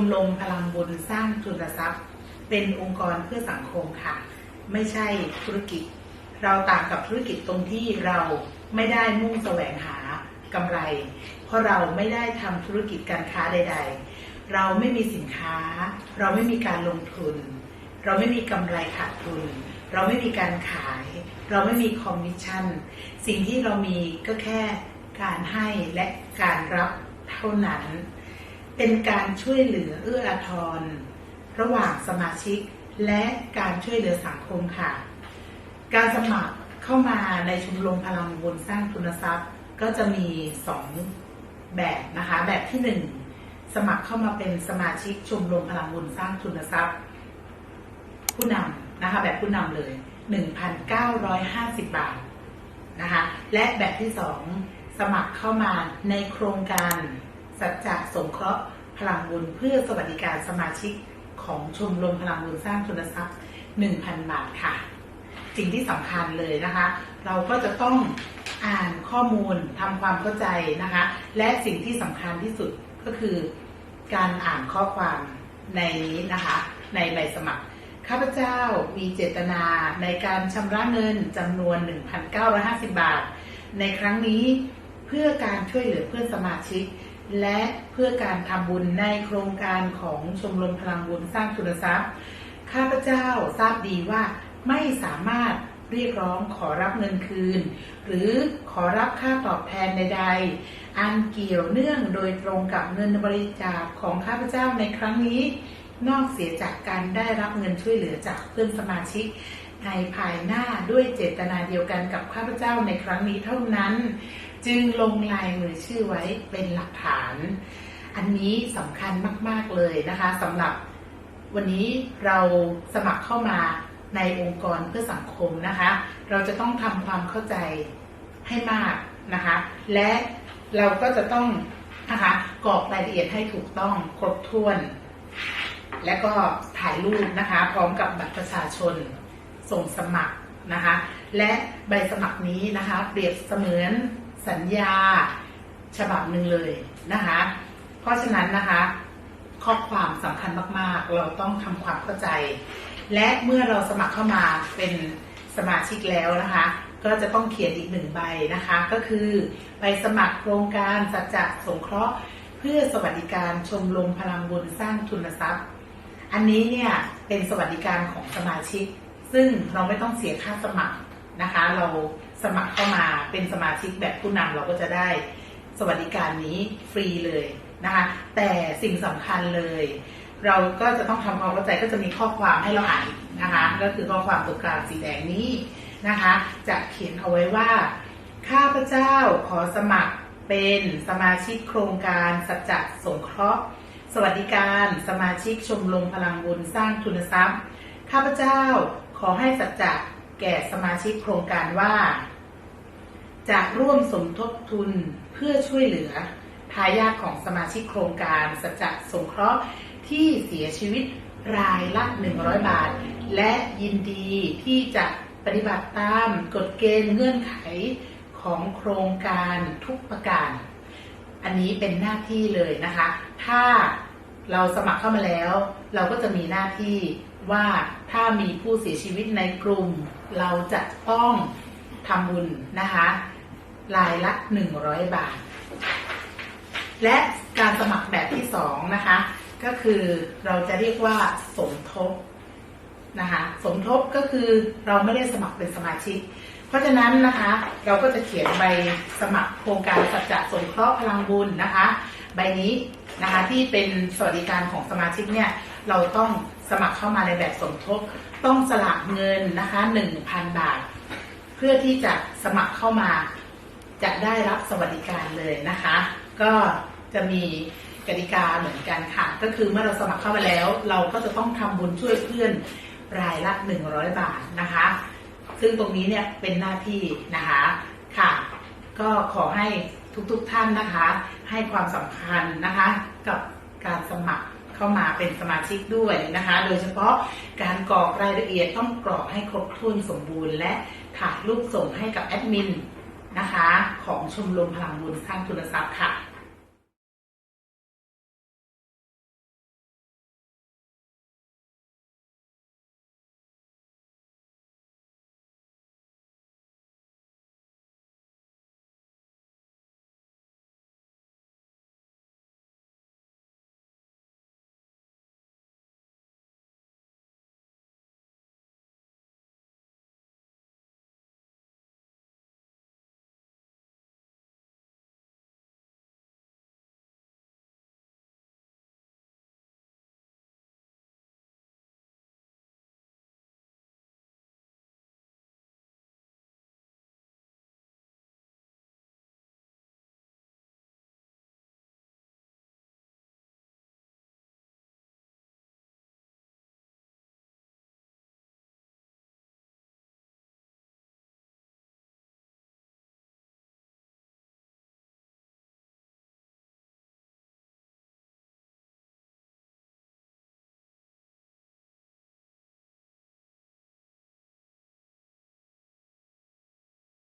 มรมพลังบุญสร้างทุนทรัพย์ เป็นองค์กรเพื่อสังคมค่ะ ไม่ใช่ธุรกิจ เราต่างกับธุรกิจตรงที่เราไม่ได้มุ่งแสวงหากำไร เพราะเราไม่ได้ทำธุรกิจการค้าใด ๆ เราไม่มีสินค้า เราไม่มีการลงทุน เราไม่มีกำไรขาดทุน เราไม่มีการขาย เราไม่มีคอมมิชชั่น สิ่งที่เรามีก็แค่การให้และการรับเท่านั้น เป็นการช่วยเหลือเอื้ออาทร ระหว่างสมาชิกและการช่วยเหลือสังคมค่ะ การสมัครเข้ามาในชมรมพลังบุญสร้างทุนทรัพย์ ก็จะมีสองแบบนะคะ แบบที่หนึ่งสมัครเข้ามาเป็นสมาชิกชมรมพลังบุญสร้างทุนทรัพย์ ผู้นำนะคะ แบบผู้นำเลย 1,950 บาทนะคะ และแบบที่สองสมัครเข้ามาในโครงการ สัจจะสงเคราะห์พลังบุญเพื่อสวัสดิการสมาชิกของชมรมพลังบุญสร้างทุนทรัพย์ 1,000 บาทค่ะ สิ่งที่สำคัญเลยนะคะ เราก็จะต้องอ่านข้อมูลทำความเข้าใจนะคะ และสิ่งที่สำคัญที่สุดก็คือการอ่านข้อความในนี้นะคะ ในใบสมัคร ข้าพเจ้ามีเจตนาในการชำระเงินจำนวน 1,950 บาท ในครั้งนี้เพื่อการช่วยเหลือเพื่อนสมาชิก และเพื่อการทำบุญในโครงการของชมรมพลังบุญสร้างทุนทรัพย์ ข้าพเจ้าทราบดีว่าไม่สามารถเรียกร้องขอรับเงินคืน หรือขอรับค่าตอบแทนใด ๆ อันเกี่ยวเนื่องโดยตรงกับเงินบริจาคของข้าพเจ้าในครั้งนี้ นอกเสียจากการได้รับเงินช่วยเหลือจากเพื่อนสมาชิกในภายหน้าด้วยเจตนาเดียวกันกับข้าพเจ้าในครั้งนี้เท่านั้น จึงลงลายมือชื่อไว้เป็นหลักฐาน อันนี้สำคัญมาก ๆ เลยนะคะสำหรับวันนี้เราสมัครเข้ามาในองค์กรเพื่อสังคมนะคะ เราจะต้องทำความเข้าใจให้มากนะคะ และเราก็จะต้องนะคะกรอกรายละเอียดให้ถูกต้องครบถ้วน และก็ถ่ายรูปนะคะ พร้อมกับบัตรประชาชนส่งสมัครนะคะ และใบสมัครนี้นะคะ เปรียบเสมือน สัญญาฉบับหนึ่งเลยนะคะ เพราะฉะนั้นนะคะ ข้อความสำคัญมากๆ เราต้องทำความเข้าใจ และเมื่อเราสมัครเข้ามาเป็นสมาชิกแล้วนะคะ ก็จะต้องเขียนอีกหนึ่งใบนะคะ ก็คือใบสมัครโครงการสัจจะสงเคราะห์ เพื่อสวัสดิการชมรมพลังบุญสร้างทุนทรัพย์ อันนี้เนี่ยเป็นสวัสดิการของสมาชิก ซึ่งเราไม่ต้องเสียค่าสมัคร นะคะ เราสมัครเข้ามาเป็นสมาชิกแบบผู้นำเราก็จะได้สวัสดิการนี้ฟรีเลยนะคะ แต่สิ่งสำคัญเลย เราก็จะต้องทำความเข้าใจก็จะมีข้อความให้เราอ่านนะคะ ก็คือข้อความตรงกลางสีแดงนี้นะคะ จะเขียนเอาไว้ว่า ข้าพเจ้าขอสมัครเป็นสมาชิกโครงการสัจจะสงเคราะห์ สวัสดิการสมาชิกชมรมพลังบุญสร้างทุนทรัพย์ ข้าพเจ้าขอให้สัจจะ แก่สมาชิกโครงการว่าจะร่วมสมทบทุนเพื่อช่วยเหลือทายาทของสมาชิกโครงการสัจจะสงเคราะห์ที่เสียชีวิตรายละ 100 บาท และยินดีที่จะปฏิบัติตามกฎเกณฑ์เงื่อนไขของโครงการทุกประการ อันนี้เป็นหน้าที่เลยนะคะ ถ้าเราสมัครเข้ามาแล้ว เราก็จะมีหน้าที่ ว่าถ้ามีผู้เสียชีวิตในกลุ่ม เราจะต้องทำบุญนะคะรายละ 100 บาท และการสมัครแบบที่สองนะคะ ก็คือเราจะเรียกว่าสมทบนะคะสมทบก็คือเราไม่ได้สมัครเป็นสมาชิก เพราะฉะนั้นนะคะเราก็จะเขียนใบสมัครโครงการสัจจะสงเคราะห์พลังบุญนะคะ ใบนี้นะคะที่เป็นสวัสดิการของสมาชิกเนี่ย เราต้องสมัครเข้ามาในแบบสมทบ ต้องสละเงินนะคะ1,000 บาท เพื่อที่จะสมัครเข้ามาจะได้รับสวัสดิการเลยนะคะ ก็จะมีกติกาเหมือนกันค่ะ ก็คือเมื่อเราสมัครเข้ามาแล้ว เราก็จะต้องทำบุญช่วยเพื่อนรายละ 100 บาทนะคะ ซึ่งตรงนี้เนี่ยเป็นหน้าที่นะคะค่ะ ก็ขอให้ทุกๆทท่านนะคะ ให้ความสำคัญนะคะกับการสมัคร เข้ามาเป็นสมาชิกด้วยนะคะ โดยเฉพาะการกรอกรายละเอียดต้องกรอกให้ครบถ้วนสมบูรณ์ และถ่ายรูปส่งให้กับแอดมินนะคะ ของชมรมพลังบุญสร้างทุนทรัพย์ค่ะ